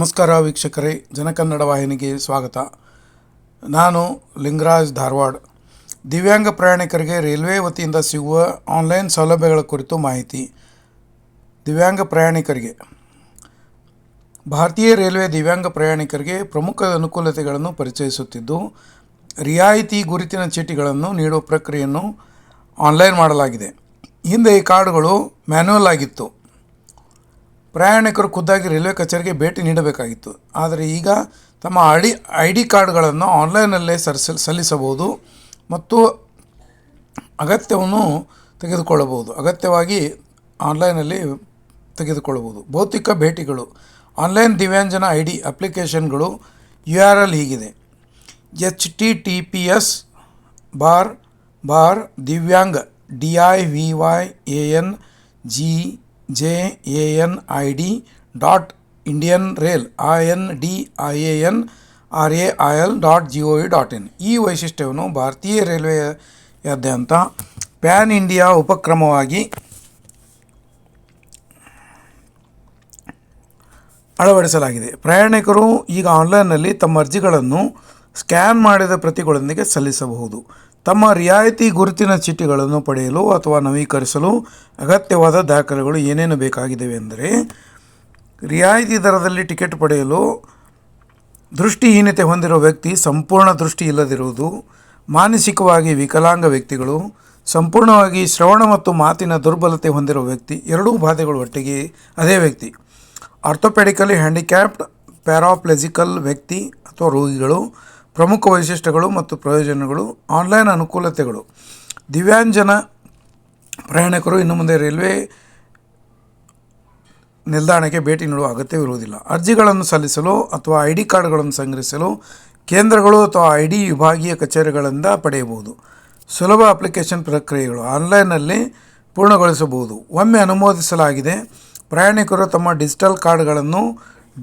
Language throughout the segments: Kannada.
ನಮಸ್ಕಾರ ವೀಕ್ಷಕರೇ, ಜನಕನ್ನಡ ವಾಹಿನಿಗೆ ಸ್ವಾಗತ. ನಾನು ಲಿಂಗರಾಜ್ ಧಾರವಾಡ. ದಿವ್ಯಾಂಗ ಪ್ರಯಾಣಿಕರಿಗೆ ರೈಲ್ವೆ ವತಿಯಿಂದ ಸಿಗುವ ಆನ್ಲೈನ್ ಸೌಲಭ್ಯಗಳ ಕುರಿತು ಮಾಹಿತಿ. ದಿವ್ಯಾಂಗ ಪ್ರಯಾಣಿಕರಿಗೆ. ಭಾರತೀಯ ರೈಲ್ವೆ ದಿವ್ಯಾಂಗ ಪ್ರಯಾಣಿಕರಿಗೆ ಪ್ರಮುಖ ಅನುಕೂಲತೆಗಳನ್ನು ಪರಿಚಯಿಸುತ್ತಿದ್ದು, ರಿಯಾಯಿತಿ ಗುರುತಿನ ಚೀಟಿಗಳನ್ನು ನೀಡುವ ಪ್ರಕ್ರಿಯೆಯನ್ನು ಆನ್ಲೈನ್ ಮಾಡಲಾಗಿದೆ. ಹಿಂದೆ ಈ ಕಾರ್ಡುಗಳು ಮ್ಯಾನ್ಯುವಲ್ ಆಗಿತ್ತು. ಪ್ರಯಾಣಿಕರು ಖುದ್ದಾಗಿ ರೈಲ್ವೆ ಕಚೇರಿಗೆ ಭೇಟಿ ನೀಡಬೇಕಾಗಿತ್ತು. ಆದರೆ ಈಗ ತಮ್ಮ ಐಡಿ ಐ ಡಿ ಕಾರ್ಡ್ಗಳನ್ನು ಆನ್ಲೈನಲ್ಲೇ ಸರಿಸ, ಸಲ್ಲಿಸಬಹುದು ಮತ್ತು ಅಗತ್ಯವನ್ನು ತೆಗೆದುಕೊಳ್ಳಬಹುದು. ಅಗತ್ಯವಾಗಿ ಆನ್ಲೈನಲ್ಲಿ ತೆಗೆದುಕೊಳ್ಳಬಹುದು. ಭೌತಿಕ ಭೇಟಿಗಳು, ಆನ್ಲೈನ್ ದಿವ್ಯಾಂಜನ ಐ ಡಿ ಅಪ್ಲಿಕೇಶನ್ಗಳು ಯು ಆರ್ ಎಲ್ ಹೀಗಿದೆ. H T T P S bar bar Divyang, D I V Y A N G J A N I D dot Indian rail A N D I A N R A I L dot G O V dot in ಈ ವೈಶಿಷ್ಟ್ಯವನ್ನು ಭಾರತೀಯ ರೈಲ್ವೆಯಾದ್ಯಂತ ಪ್ಯಾನ್ ಇಂಡಿಯಾ ಉಪಕ್ರಮವಾಗಿ ಅಳವಡಿಸಲಾಗಿದೆ. ಪ್ರಯಾಣಿಕರು ಈಗ ಆನ್ಲೈನ್ನಲ್ಲಿ ತಮ್ಮ ಅರ್ಜಿಗಳನ್ನು ಸ್ಕ್ಯಾನ್ ಮಾಡಿದ ಪ್ರತಿಗಳೊಂದಿಗೆ ಸಲ್ಲಿಸಬಹುದು. ತಮ್ಮ ರಿಯಾಯಿತಿ ಗುರುತಿನ ಚೀಟಿಗಳನ್ನು ಪಡೆಯಲು ಅಥವಾ ನವೀಕರಿಸಲು ಅಗತ್ಯವಾದ ದಾಖಲೆಗಳು ಏನೇನು ಬೇಕಾಗಿದ್ದಾವೆ ಅಂದರೆ, ರಿಯಾಯಿತಿ ದರದಲ್ಲಿ ಟಿಕೆಟ್ ಪಡೆಯಲು ದೃಷ್ಟಿಹೀನತೆ ಹೊಂದಿರುವ ವ್ಯಕ್ತಿ ಸಂಪೂರ್ಣ ದೃಷ್ಟಿ ಇಲ್ಲದಿರುವುದು, ಮಾನಸಿಕವಾಗಿ ವಿಕಲಾಂಗ ವ್ಯಕ್ತಿಗಳು, ಸಂಪೂರ್ಣವಾಗಿ ಶ್ರವಣ ಮತ್ತು ಮಾತಿನ ದುರ್ಬಲತೆ ಹೊಂದಿರುವ ವ್ಯಕ್ತಿ, ಎರಡೂ ಬಾಧೆಗಳು ಒಟ್ಟಿಗೆ ಅದೇ ವ್ಯಕ್ತಿ. ಆರ್ಥೋಪೆಡಿಕಲಿ ಹ್ಯಾಂಡಿಕ್ಯಾಪ್ಡ್ ಪ್ಯಾರಾಪ್ಲೆಜಿಕಲ್ ವ್ಯಕ್ತಿ ಅಥವಾ ರೋಗಿಗಳು ಪ್ರಮುಖ ವೈಶಿಷ್ಟ್ಯಗಳು ಮತ್ತು ಪ್ರಯೋಜನಗಳು, ಆನ್ಲೈನ್ ಅನುಕೂಲತೆಗಳು. ದಿವ್ಯಾಂಜನ ಪ್ರಯಾಣಿಕರು ಇನ್ನು ಮುಂದೆ ರೈಲ್ವೆ ನಿಲ್ದಾಣಕ್ಕೆ ಭೇಟಿ ನೀಡುವ ಅಗತ್ಯವಿರುವುದಿಲ್ಲ. ಅರ್ಜಿಗಳನ್ನು ಸಲ್ಲಿಸಲು ಅಥವಾ ಐ ಡಿ ಕಾರ್ಡ್ಗಳನ್ನು ಸಂಗ್ರಹಿಸಲು ಕೇಂದ್ರಗಳು ಅಥವಾ ಐ ಡಿ ವಿಭಾಗೀಯ ಕಚೇರಿಗಳಿಂದ ಪಡೆಯಬಹುದು. ಸುಲಭ ಅಪ್ಲಿಕೇಶನ್ ಪ್ರಕ್ರಿಯೆಗಳು ಆನ್ಲೈನ್ನಲ್ಲಿ ಪೂರ್ಣಗೊಳಿಸಬಹುದು. ಒಮ್ಮೆ ಅನುಮೋದಿಸಲಾಗಿದೆ, ಪ್ರಯಾಣಿಕರು ತಮ್ಮ ಡಿಜಿಟಲ್ ಕಾರ್ಡ್ಗಳನ್ನು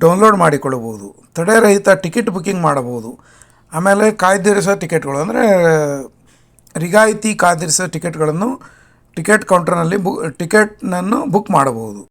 ಡೌನ್ಲೋಡ್ ಮಾಡಿಕೊಳ್ಳಬಹುದು. ತಡೆರಹಿತ ಟಿಕೆಟ್ ಬುಕ್ಕಿಂಗ್ ಮಾಡಬಹುದು. ಆಮೇಲೆ ಕಾಯ್ದಿರಿಸೋ ಟಿಕೆಟ್ಗಳು ಅಂದರೆ ರಿಯಾಯಿತಿ ಕಾಯ್ದಿರಿಸೋ ಟಿಕೆಟ್ಗಳನ್ನು ಟಿಕೆಟ್ ಕೌಂಟರ್ನಲ್ಲಿ ಬು ಟಿಕೆಟ್ನನ್ನು ಬುಕ್ ಮಾಡಬಹುದು.